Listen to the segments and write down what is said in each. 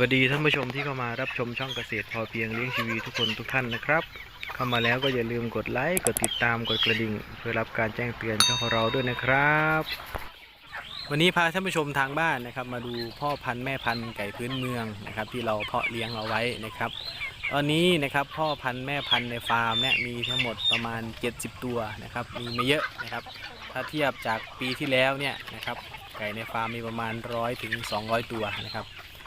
วัสดีท่านผู้ชมที่เข้ามารับชมช่องเกษตรพอเพียงเลี้ยงชีวีทุกคนทุกท่านนะครับ เข้ามาแล้วก็อย่าลืมกดไลค์กดติดตามกดกระดิ่ง เพื่อรับการแจ้งเตือนช่องของเราด้วยนะครับ วันนี้พาท่านผู้ชมทางบ้านนะครับ มาดูพ่อพันธุ์แม่พันธุ์ไก่พื้นเมืองนะครับ ที่เราเพาะเลี้ยงเอาไว้นะครับ ตอนนี้นะครับพ่อพันธุ์แม่พันธุ์ในฟาร์มเนี่ยมีทั้งหมดประมาณ 70 ตัวนะครับ มีไม่เยอะนะครับ ถ้าเทียบจากปีที่แล้วเนี่ยนะครับไก่ในฟาร์มมีประมาณ 100ถึง200 ตัวนะครับ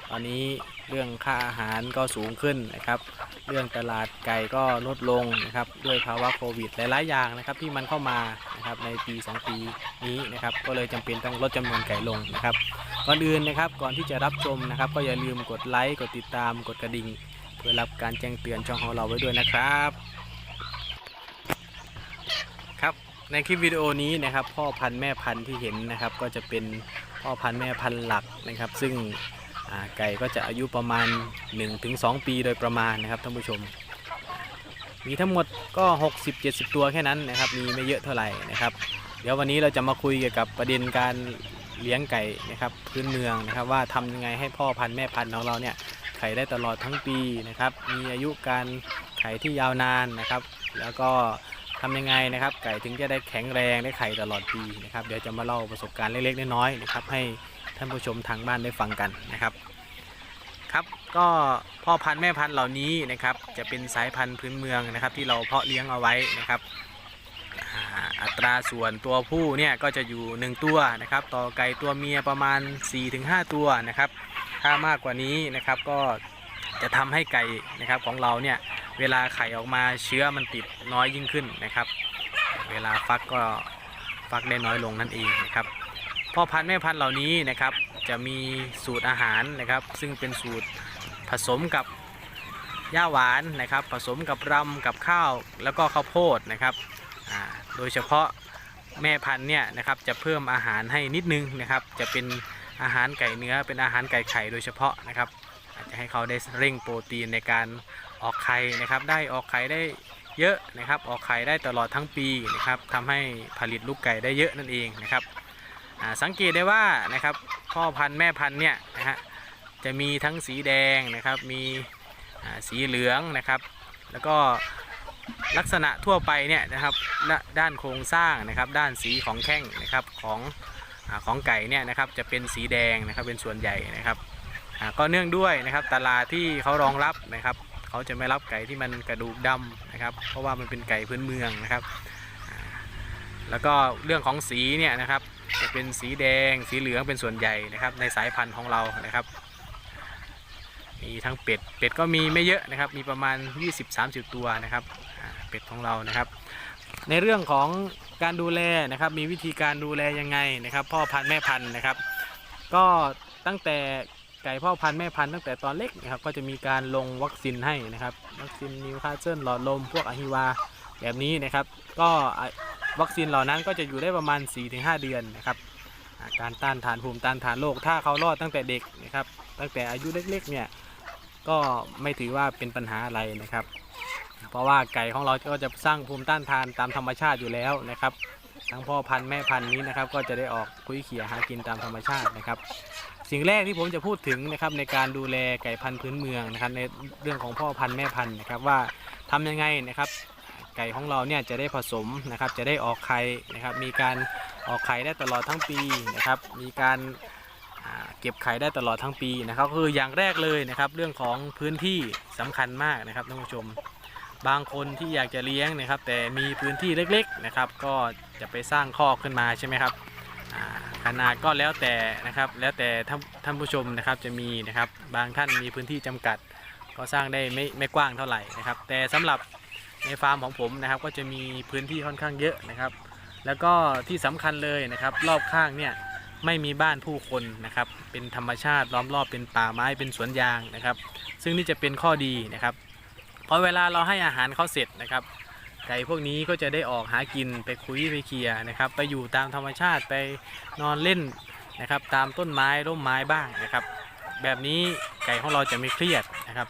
ตอนนี้เรื่องค่าอาหารก็สูงขึ้นนะครับ เรื่องตลาดไก่ก็ลดลงนะครับ ด้วยภาวะโควิดหลายๆอย่างนะครับ ที่มันเข้ามานะครับในปี 2 ปีนี้นะครับ ก็เลยจำเป็นต้องลดจำนวนไก่ลงนะครับ ก่อนอื่นนะครับก่อนที่จะรับชมนะครับ ก็อย่าลืมกดไลค์กดติดตามกดกระดิ่ง เพื่อรับการแจ้งเตือนช่องของเราไว้ด้วยนะครับครับในคลิปวิดีโอนี้นะครับ พ่อพันธุ์แม่พันธุ์ที่เห็นนะครับ ก็จะเป็นพ่อพันธุ์แม่พันธุ์หลักนะครับ ซึ่ง ไก่ก็จะอายุประมาณ 1-2 ปีโดยประมาณนะครับท่านผู้ชม มีทั้งหมดก็ 60-70 ตัวแค่นั้นนะครับ มีไม่เยอะเท่าไหร่นะครับ เดี๋ยววันนี้เราจะมาคุยเกี่ยวกับประเด็นการเลี้ยงไก่นะครับพื้นเมืองนะครับว่าทำยังไงให้พ่อพันธุ์แม่พันธุ์ของเราเนี่ยไข่ได้ตลอดทั้งปีนะครับ มีอายุการไข่ที่ยาวนานนะครับ แล้วก็ทำยังไงนะครับ ไก่ถึงจะได้แข็งแรงได้ไข่ตลอดปีนะครับ เดี๋ยวจะมาเล่าประสบการณ์เล็กๆน้อยๆนะครับให้ ท่านผู้ชมทางบ้านได้ฟังกันนะครับครับก็พ่อพันธุ์แม่พันธุ์เหล่านี้นะครับ จะเป็นสายพันธุ์พื้นเมืองนะครับ ที่เราเพาะเลี้ยงเอาไว้นะครับอัตราส่วนตัวผู้เนี่ยก็จะอยู่ 1 ตัวนะครับ ต่อไก่ตัวเมียประมาณ 4-5 ตัวนะครับ ถ้ามากกว่านี้นะครับก็จะทำให้ไก่นะครับของเราเนี่ยเวลาไข่ออกมาเชื้อมันติดน้อยยิ่งขึ้นนะครับ เวลาฟักก็ฟักได้น้อยลงนั่นเองนะครับ พ่อพันธุ์แม่พันธุ์เหล่านี้นะครับ จะมีสูตรอาหารนะครับ ซึ่งเป็นสูตรผสมกับหญ้าหวานนะครับ ผสมกับรำกับข้าวแล้วก็ข้าวโพดนะครับโดยเฉพาะแม่พันธุ์เนี่ยนะครับจะเพิ่มอาหารให้นิดนึงนะครับ จะเป็นอาหารไก่เนื้อเป็นอาหารไก่ไข่โดยเฉพาะนะครับอาจจะให้เขาได้เร่งโปรตีนในการออกไข่นะครับ ได้ออกไข่ได้เยอะนะครับ ออกไข่ได้ตลอดทั้งปีนะครับทำให้ผลิตลูกไก่ได้เยอะนั่นเองนะครับ สังเกตได้ว่านะครับพ่อพันธุ์แม่พันธุ์เนี่ยนะฮะจะมีทั้งสีแดงนะครับมีสีเหลืองนะครับ แล้วก็ลักษณะทั่วไปเนี่ยนะครับด้านโครงสร้างนะครับด้านสีของแข้งนะครับของอของไก่เนี่ยนะครับจะเป็นสีแดงนะครับเป็นส่วนใหญ่นะครับก็เนื่องด้วยนะครับตลาดที่เขารองรับนะครับเขาจะไม่รับไก่ที่มันกระดูกดำนะครับ เพราะว่ามันเป็นไก่พื้นเมืองนะครับ แล้วก็เรื่องของสีเนี่ยนะครับ จะเป็นสีแดงสีเหลืองเป็นส่วนใหญ่นะครับ ในสายพันธุ์ของเรานะครับ มีทั้งเป็ด เป็ดก็มีไม่เยอะนะครับ มีประมาณ 20-30 ตัวนะครับ เป็ดของเรานะครับ ในเรื่องของการดูแลนะครับ มีวิธีการดูแลยังไงนะครับ พ่อพันธุ์แม่พันธุ์นะครับ ก็ตั้งแต่ไก่พ่อพันธุ์แม่พันธุ์ตั้งแต่ตอนเล็กนะครับ ก็จะมีการลงวัคซีนให้นะครับ วัคซีนนิวคาสเซิลหลอดลมพวกอะฮิวาแบบนี้นะครับ ก็ วัคซีนเหล่านั้นก็จะอยู่ได้ประมาณ 4-5 เดือนนะครับการต้านทานภูมิต้านทานโรคถ้าเขารอดตั้งแต่เด็กนะครับ ตั้งแต่อายุเล็กๆเนี่ยก็ไม่ถือว่าเป็นปัญหาอะไรนะครับ เพราะว่าไก่ของเราก็จะสร้างภูมิต้านทานตามธรรมชาติอยู่แล้วนะครับ ทั้งพ่อพันธุ์แม่พันธุ์นี้นะครับ ก็จะได้ออกคุยเขี่ยหากินตามธรรมชาตินะครับ สิ่งแรกที่ผมจะพูดถึงนะครับในการดูแลไก่พันธุ์พื้นเมืองนะครับในเรื่องของพ่อพันธุ์แม่พันธุ์นะครับว่าทำยังไงนะครับ ไก่ของเราเนี่ยจะได้ผสมนะครับจะได้ออกไข่นะครับมีการออกไข่ได้ตลอดทั้งปีนะครับมีการเก็บไข่ได้ตลอดทั้งปีนะครับคืออย่างแรกเลยนะครับเรื่องของพื้นที่สำคัญมากนะครับท่านผู้ชม บางคนที่อยากจะเลี้ยงนะครับ แต่มีพื้นที่เล็กๆนะครับ ก็จะไปสร้างคอกขึ้นมาใช่ไหมครับขนาดก็แล้วแต่นะครับแล้วแต่ท่านท่านผู้ชมนะครับจะมีนะครับบางท่านมีพื้นที่จำกัด ก็สร้างได้ไม่ไม่กว้างเท่าไหร่นะครับ แต่สำหรับ ในฟาร์มของผมนะครับ ก็จะมีพื้นที่ค่อนข้างเยอะนะครับ แล้วก็ที่สำคัญเลยนะครับ รอบข้างเนี่ยไม่มีบ้านผู้คนนะครับ เป็นธรรมชาติล้อมรอบเป็นป่าไม้เป็นสวนยางนะครับ ซึ่งนี่จะเป็นข้อดีนะครับพอเวลาเราให้อาหารเขาเสร็จนะครับไก่พวกนี้ก็จะได้ออกหากินไปคุยไปเคลียนะครับ ไปอยู่ตามธรรมชาติไปนอนเล่นนะครับ ตามต้นไม้ร่มไม้บ้างนะครับ แบบนี้ไก่ของเราจะไม่เครียดนะครับ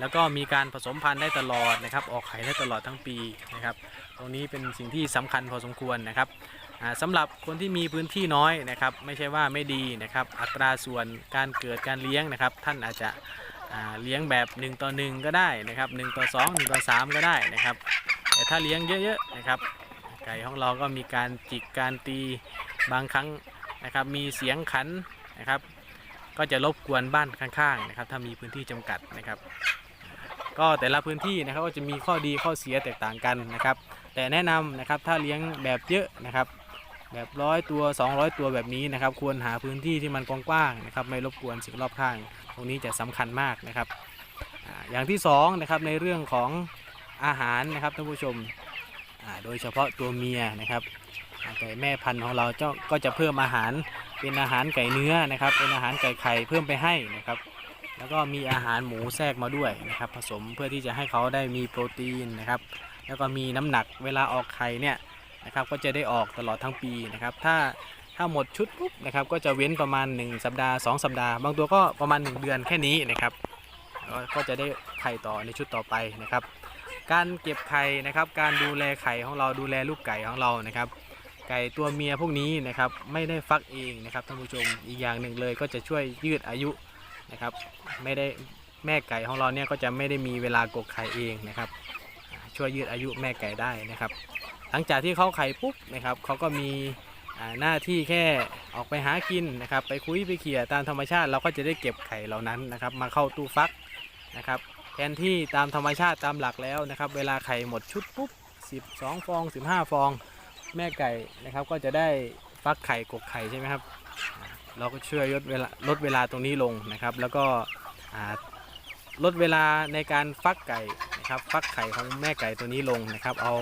แล้วก็มีการผสมพันธุ์ได้ตลอดนะครับ ออกไข่ได้ตลอดทั้งปีนะครับ ตรงนี้เป็นสิ่งที่สำคัญพอสมควรนะครับอ่าสำหรับคนที่มีพื้นที่น้อยนะครับ ไม่ใช่ว่าไม่ดีนะครับ อัตราส่วนการเกิดการเลี้ยงนะครับ ท่านอาจจะเลี้ยงแบบ 1 ต่อ 1 ก็ได้นะครับ1ต่อ 2 1 ต่อ 3 ก็ได้นะครับ แต่ถ้าเลี้ยงเยอะๆนะครับ ไก่ของเราก็มีการจิกการตีบางครั้งนะครับ มีเสียงขันนะครับ ก็จะรบกวนบ้านข้างๆนะครับ ถ้ามีพื้นที่จำกัดนะครับ ก็แต่ละพื้นที่นะครับก็จะมีข้อดีข้อเสียแตกต่างกันนะครับ แต่แนะนำนะครับถ้าเลี้ยงแบบเยอะนะครับ แบบร้อยตัว 200 ตัวแบบนี้นะครับ ควรหาพื้นที่ที่มันกว้างๆนะครับ ไม่รบกวนสิ่งรอบข้าง ตรงนี้จะสำคัญมากนะครับอย่างที่สองนะครับในเรื่องของอาหารนะครับท่านผู้ชมโดยเฉพาะตัวเมียนะครับไก่แม่พันธุ์ของเราก็จะเพิ่มอาหารเป็นอาหารไก่เนื้อนะครับ เป็นอาหารไก่ไข่เพิ่มไปให้นะครับ แล้วก็มีอาหารหมูแทรกมาด้วยนะครับผสมเพื่อที่จะให้เขาได้มีโปรตีนนะครับ แล้วก็มีน้ำหนักเวลาออกไข่เนี่ยนะครับก็จะได้ออกตลอดทั้งปีนะครับ ถ้าถ้าหมดชุดปุ๊บนะครับก็จะเว้นประมาณ 1 สัปดาห์ 2 สัปดาห์ บางตัวก็ประมาณ 1 เดือนแค่นี้นะครับก็จะได้ไข่ต่อในชุดต่อไปนะครับ การเก็บไข่นะครับ การดูแลไข่ของเราดูแลลูกไก่ของเรานะครับ ไก่ตัวเมียพวกนี้นะครับไม่ได้ฟักเองนะครับท่านผู้ชมอีกอย่างหนึ่งเลยก็จะช่วยยืดอายุ นะครับ ไม่ได้แม่ไก่ของเราเนี่ยก็จะไม่ได้มีเวลากกไข่เองนะครับ ช่วยยืดอายุแม่ไก่ได้นะครับ หลังจากที่เขาไข่ปุ๊บนะครับเขาก็มีหน้าที่แค่ออกไปหากินนะครับ ไปคุยไปเขี่ยตามธรรมชาติเราก็จะได้เก็บไข่เหล่านั้นนะครับ มาเข้าตู้ฟักนะครับแทนที่ตามธรรมชาติตามหลักแล้วนะครับ เวลาไข่หมดชุดปุ๊บ12 ฟอง 15 ฟอง แม่ไก่นะครับ ก็จะได้ฟักไข่กกไข่ใช่ไหมครับ เราก็ช่วยลดเวลาลดเวลาตรงนี้ลงนะครับ แล้วก็ลดเวลาในการฟักไก่นะครับฟักไข่ของแม่ไก่ตัวนี้ลงนะครับ เอา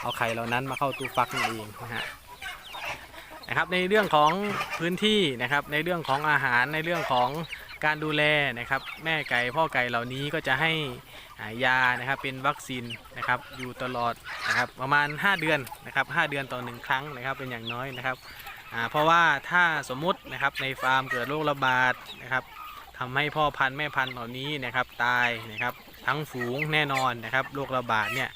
เอาไข่เหล่านั้นมาเข้าตู้ฟักนั่นเองนะฮะนะครับในเรื่องของพื้นที่นะครับในเรื่องของอาหารในเรื่องของการดูแลนะครับ แม่ไก่พ่อไก่เหล่านี้ก็จะให้ยานะครับเป็นวัคซีนนะครับอยู่ตลอดนะครับประมาณ 5 เดือนนะครับ5เดือนต่อหนึ่งครั้งนะครับเป็นอย่างน้อยนะครับ เพราะว่าถ้าสมมุตินะครับในฟาร์มเกิดโรคระบาดนะครับทำให้พ่อพันธุ์แม่พันธุ์เหล่านี้นะครับตายนะครับทั้งฝูงแน่นอนนะครับโรคระบาดเนี่ย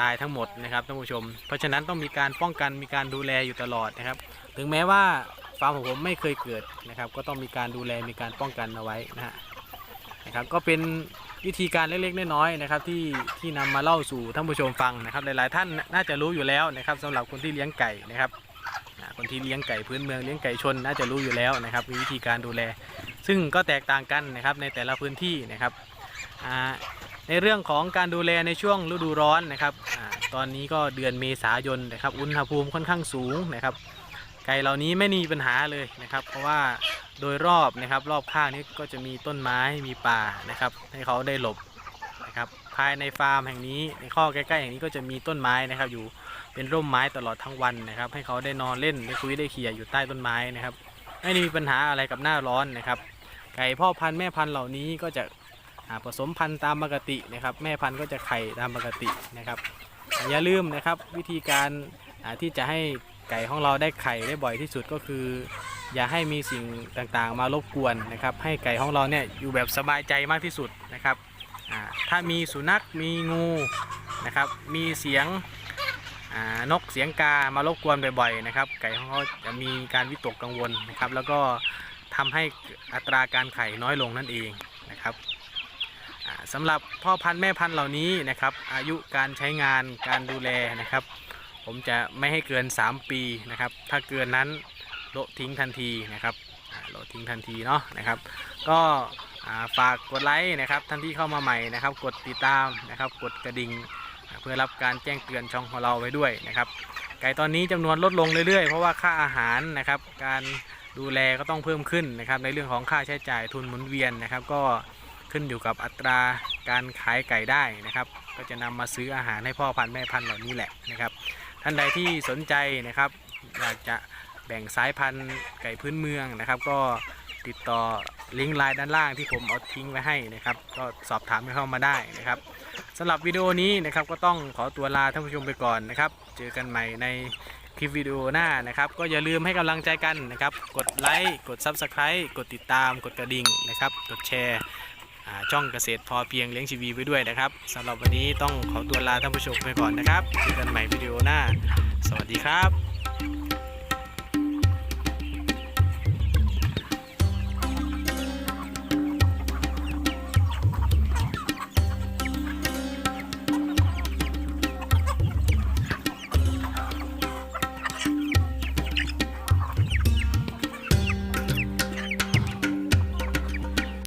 ตายทั้งหมดนะครับท่านผู้ชม เพราะฉะนั้นต้องมีการป้องกันมีการดูแลอยู่ตลอดนะครับ ถึงแม้ว่าฟาร์มของผมไม่เคยเกิดนะครับ ก็ต้องมีการดูแลมีการป้องกันเอาไว้นะฮะนะครับก็เป็นวิธีการเล็กๆน้อยๆนะครับที่ที่นำมาเล่าสู่ท่านผู้ชมฟังนะครับ หลายๆท่านน่าจะรู้อยู่แล้วนะครับสำหรับคนที่เลี้ยงไก่นะครับ คนที่เลี้ยงไก่พื้นเมืองเลี้ยงไก่ชนน่าจะรู้อยู่แล้วนะครับมีวิธีการดูแล ซึ่งก็แตกต่างกันนะครับในแต่ละพื้นที่นะครับในเรื่องของการดูแลในช่วงฤดูร้อนนะครับอตอนนี้ก็เดือนเมษายนนะครับอุณหภูมิค่อนข้างสูงนะครับ ไก่เหล่านี้ไม่มีปัญหาเลยนะครับ เพราะว่าโดยรอบนะครับรอบข้างนี้ก็จะมีต้นไม้มีป่านะครับ ให้เขาได้หลบนะครับภายในฟาร์มแห่งนี้ในข้อใกล้ๆแห่งนี้ก็จะมีต้นไม้นะครับอยู่ เป็นร่มไม้ตลอดทั้งวันนะครับ ให้เขาได้นอนเล่นได้คุยได้เขี่ยอยู่ใต้ต้นไม้นะครับ ไม่ได้มีปัญหาอะไรกับหน้าร้อนนะครับ ไก่พ่อพันธุ์แม่พันธุ์เหล่านี้ก็จะผสมพันธุ์ตามปกตินะครับ แม่พันธุ์ก็จะไข่ตามปกตินะครับ อย่าลืมนะครับวิธีการที่จะให้ไก่ของเราได้ไข่ได้บ่อยที่สุดก็คือ อย่าให้มีสิ่งต่างๆ มารบกวนนะครับ ให้ไก่ของเราเนี่ยอยู่แบบสบายใจมากที่สุดนะครับถ้ามีสุนัขมีงูนะครับ มีเสียง นกเสียงกามารบกวนบ่อยๆนะครับ ไก่ของเขาจะมีการวิตกกังวลนะครับ แล้วก็ทำให้อัตราการไข่น้อยลงนั่นเองนะครับอ่าสำหรับพ่อพันธุ์แม่พันธุ์เหล่านี้นะครับ อายุการใช้งานการดูแลนะครับ ผมจะไม่ให้เกิน 3 ปีนะครับ ถ้าเกินนั้นโละทิ้งทันทีนะครับโละทิ้งทันทีเนาะนะครับ ก็ฝากกดไลค์นะครับท่านที่เข้ามาใหม่นะครับ กดติดตามนะครับ กดกระดิ่ง เพื่อรับการแจ้งเตือนช่องของเราไว้ด้วยนะครับ ไก่ตอนนี้จำนวนลดลงเรื่อยๆ เพราะว่าค่าอาหารนะครับ การดูแลก็ต้องเพิ่มขึ้นนะครับ ในเรื่องของค่าใช้จ่ายทุนหมุนเวียนนะครับ ก็ขึ้นอยู่กับอัตราการขายไก่ได้นะครับ ก็จะนำมาซื้ออาหารให้พ่อพันธุ์แม่พันธุ์เหล่านี้แหละนะครับ ท่านใดที่สนใจนะครับ อยากจะแบ่งสายพันธุ์ไก่พื้นเมืองนะครับ ก็ติดต่อลิงก์ไลน์ด้านล่างที่ผมเอาทิ้งไว้ให้นะครับ ก็สอบถามเข้ามาได้นะครับ สำหรับวิดีโอนี้นะครับก็ต้องขอตัวลาท่านผู้ชมไปก่อนนะครับ เจอกันใหม่ในคลิปวิดีโอหน้านะครับ ก็อย่าลืมให้กำลังใจกันนะครับ กดไลค์กด Subscribe กดติดตาม กดกระดิ่งนะครับ กดแชร์ช่องเกษตรพอเพียงเลี้ยงชีวีไปด้วยนะครับสำหรับวันนี้ต้องขอตัวลาท่านผู้ชมไปก่อนนะครับเจอกันใหม่วิดีโอหน้า สวัสดีครับ